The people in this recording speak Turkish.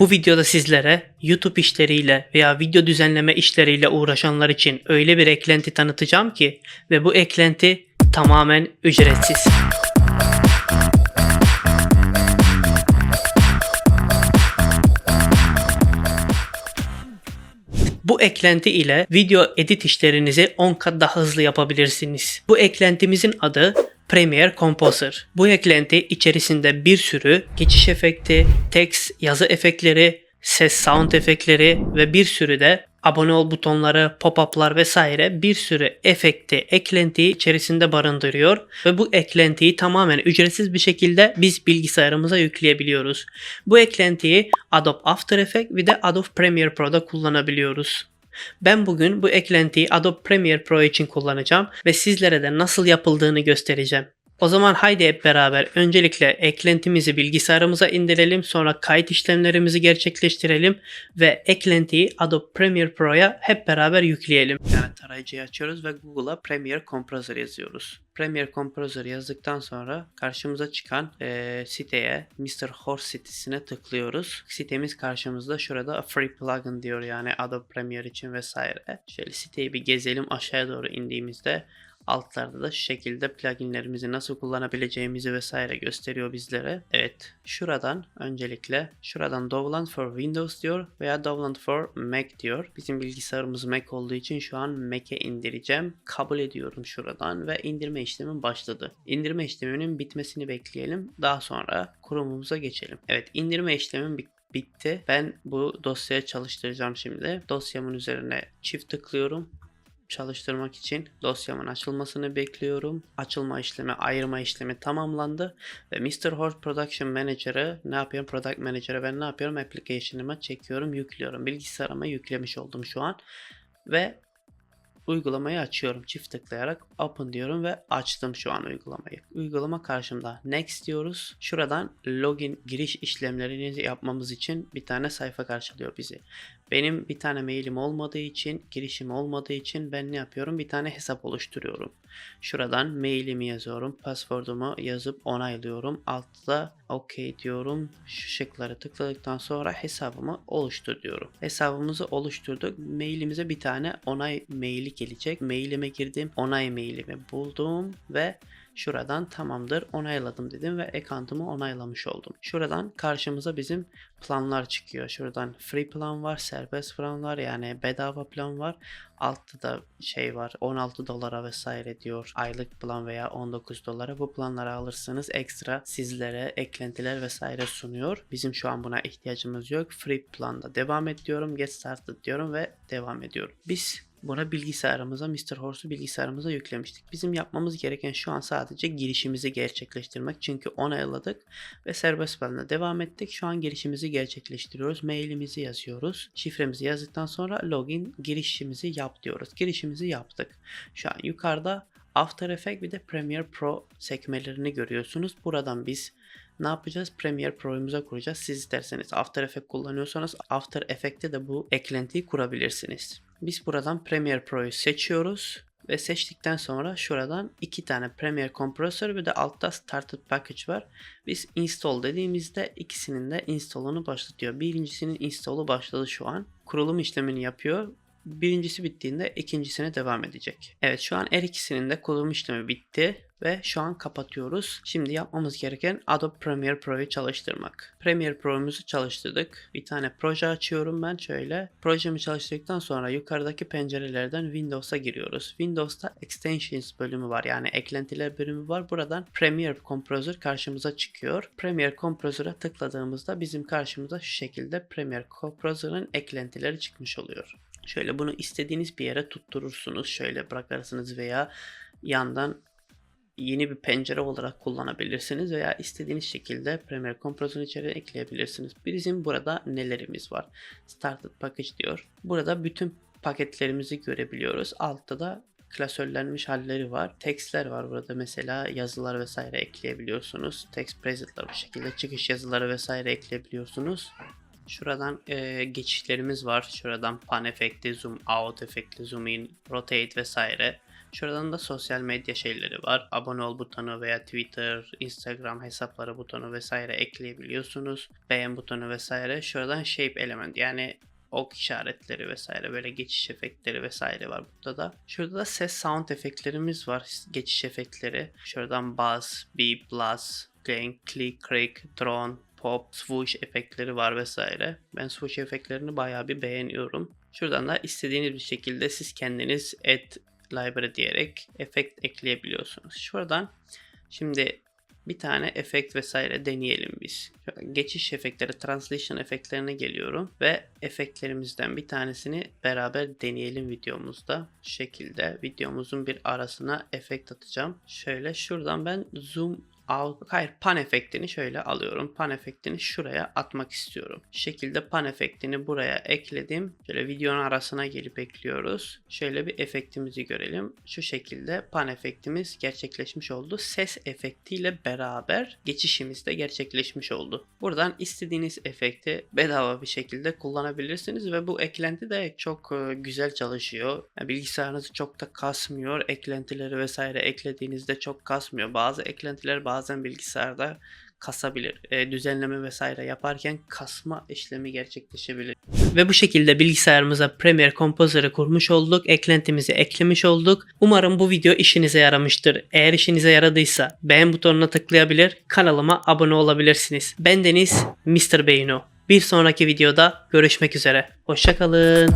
Bu videoda sizlere YouTube işleriyle veya video düzenleme işleriyle uğraşanlar için öyle bir eklenti tanıtacağım ki ve bu eklenti tamamen ücretsiz. Bu eklenti ile video edit işlerinizi 10 kat daha hızlı yapabilirsiniz. Bu eklentimizin adı Premiere Composer. Bu eklenti içerisinde bir sürü geçiş efekti, text, yazı efektleri, ses sound efektleri ve bir sürü de abone ol butonları, pop-up'lar vesaire bir sürü efekti, eklentiyi içerisinde barındırıyor ve bu eklentiyi tamamen ücretsiz bir şekilde biz bilgisayarımıza yükleyebiliyoruz. Bu eklentiyi Adobe After Effects ve de Adobe Premiere Pro'da kullanabiliyoruz. Ben bugün bu eklentiyi Adobe Premiere Pro için kullanacağım ve sizlere de nasıl yapıldığını göstereceğim. O zaman haydi hep beraber öncelikle eklentimizi bilgisayarımıza indirelim sonra kayıt işlemlerimizi gerçekleştirelim ve eklentiyi Adobe Premiere Pro'ya hep beraber yükleyelim. Yani tarayıcıyı açıyoruz ve Google'a Premiere Composer yazıyoruz. Premiere Composer yazdıktan sonra karşımıza çıkan eee, siteye Mr. Horse sitesine tıklıyoruz. Sitemiz karşımızda şurada free plugin diyor yani Adobe Premiere için vesaire. Şöyle siteyi bir gezelim aşağıya doğru indiğimizde Altlarda da şu şekilde pluginlerimizi nasıl kullanabileceğimizi vesaire gösteriyor bizlere. Evet şuradan öncelikle şuradan Dovland for Windows diyor veya Dovland for Mac diyor. Bizim bilgisayarımız Mac olduğu için şu an Mac'e indireceğim. Kabul ediyorum şuradan ve indirme işlemi başladı. İndirme işleminin bitmesini bekleyelim. Daha sonra kurumumuza geçelim. Evet indirme işlemim bitti bitti. Ben bu dosyaya çalıştıracağım şimdi. Dosyamın üzerine çift tıklıyorum çalıştırmak için dosyamın açılmasını bekliyorum. Açılma işlemi, ayırma işlemi tamamlandı ve Mr. Horse Production Manager'ı ne yapıyorum? Product Manager'ı ben ne yapıyorum? Application'ıma çekiyorum, yüklüyorum. Bilgisayarıma yüklemiş oldum şu an ve uygulamayı açıyorum. Çift tıklayarak open diyorum ve açtım şu an uygulamayı. Uygulama karşımda. Next diyoruz. Şuradan login giriş işlemlerini yapmamız için bir tane sayfa karşılıyor bizi. Benim bir tane mailim olmadığı için, girişim olmadığı için ben ne yapıyorum? Bir tane hesap oluşturuyorum. Şuradan mailimi yazıyorum, password'umu yazıp onaylıyorum. Altta OK diyorum. Şu şıkları tıkladıktan sonra hesabımı oluştur diyorum. Hesabımızı oluşturduk. Mailimize bir tane onay maili gelecek. Mailime girdim. Onay mailimi buldum ve Şuradan tamamdır onayladım dedim ve account'umu onaylamış oldum. Şuradan karşımıza bizim planlar çıkıyor. Şuradan free plan var, serbest plan var yani bedava plan var. Altta da şey var 16 dolara vesaire diyor aylık plan veya 19 dolara. Bu planları alırsanız ekstra sizlere eklentiler vesaire sunuyor. Bizim şu an buna ihtiyacımız yok. Free planda devam et diyorum. Get started diyorum ve devam ediyorum. Biz Buna bilgisayarımıza, Mr. Horse'u bilgisayarımıza yüklemiştik. Bizim yapmamız gereken şu an sadece girişimizi gerçekleştirmek. Çünkü onayladık ve serbest planla devam ettik. Şu an girişimizi gerçekleştiriyoruz. Mailimizi yazıyoruz. Şifremizi yazdıktan sonra login girişimizi yap diyoruz. Girişimizi yaptık. Şu an yukarıda After Effects bir de Premiere Pro sekmelerini görüyorsunuz. Buradan biz ne yapacağız? Premiere Pro'umuza kuracağız. Siz isterseniz After Effects kullanıyorsanız After Effects'te de bu eklentiyi kurabilirsiniz. Biz buradan Premiere Pro'yu seçiyoruz ve seçtikten sonra şuradan iki tane Premiere Compressor ve de altta Started Package var. Biz install dediğimizde ikisinin de install'unu başlatıyor. Birincisinin install'u başladı şu an. Kurulum işlemini yapıyor. Birincisi bittiğinde ikincisine devam edecek. Evet şu an her ikisinin de kurulum işlemi bitti ve şu an kapatıyoruz. Şimdi yapmamız gereken Adobe Premiere Pro'yu çalıştırmak. Premiere Pro'muzu çalıştırdık. Bir tane proje açıyorum ben şöyle. Projemi çalıştırdıktan sonra yukarıdaki pencerelerden Windows'a giriyoruz. Windows'ta Extensions bölümü var yani eklentiler bölümü var. Buradan Premiere Composer karşımıza çıkıyor. Premiere Composer'a tıkladığımızda bizim karşımıza şu şekilde Premiere Composer'ın eklentileri çıkmış oluyor. Şöyle bunu istediğiniz bir yere tutturursunuz. Şöyle bırakırsınız veya yandan yeni bir pencere olarak kullanabilirsiniz veya istediğiniz şekilde Premiere Composer'ın içeri ekleyebilirsiniz. Bizim burada nelerimiz var? Started Package diyor. Burada bütün paketlerimizi görebiliyoruz. Altta da klasörlenmiş halleri var. Textler var burada mesela yazılar vesaire ekleyebiliyorsunuz. Text preset'lar bu şekilde çıkış yazıları vesaire ekleyebiliyorsunuz. Şuradan e, geçişlerimiz var. Şuradan pan efekti, zoom out efekti, zoom in, rotate vesaire. Şuradan da sosyal medya şeyleri var. Abone ol butonu veya Twitter, Instagram hesapları butonu vesaire ekleyebiliyorsunuz. Beğen butonu vesaire. Şuradan shape element yani ok işaretleri vesaire böyle geçiş efektleri vesaire var burada da. Şurada da ses sound efektlerimiz var. Geçiş efektleri. Şuradan buzz, beep, blast, clang, click, crack, drone, pop, swoosh efektleri var vesaire. Ben swoosh efektlerini bayağı bir beğeniyorum. Şuradan da istediğiniz bir şekilde siz kendiniz add library diyerek efekt ekleyebiliyorsunuz. Şuradan şimdi bir tane efekt vesaire deneyelim biz. Geçiş efektleri, translation efektlerine geliyorum ve efektlerimizden bir tanesini beraber deneyelim videomuzda. Şu şekilde videomuzun bir arasına efekt atacağım. Şöyle şuradan ben zoom hayır pan efektini şöyle alıyorum. Pan efektini şuraya atmak istiyorum. Şekilde pan efektini buraya ekledim. Şöyle videonun arasına gelip ekliyoruz. Şöyle bir efektimizi görelim. Şu şekilde pan efektimiz gerçekleşmiş oldu. Ses efektiyle beraber geçişimiz de gerçekleşmiş oldu. Buradan istediğiniz efekti bedava bir şekilde kullanabilirsiniz ve bu eklenti de çok e, güzel çalışıyor. Yani bilgisayarınızı çok da kasmıyor. Eklentileri vesaire eklediğinizde çok kasmıyor. Bazı eklentiler bazen bilgisayarda kasabilir. E, düzenleme vesaire yaparken kasma işlemi gerçekleşebilir. Ve bu şekilde bilgisayarımıza Premiere Composer'ı kurmuş olduk. Eklentimizi eklemiş olduk. Umarım bu video işinize yaramıştır. Eğer işinize yaradıysa beğen butonuna tıklayabilir, kanalıma abone olabilirsiniz. Ben Deniz Mr. Beyno. Bir sonraki videoda görüşmek üzere. Hoşçakalın.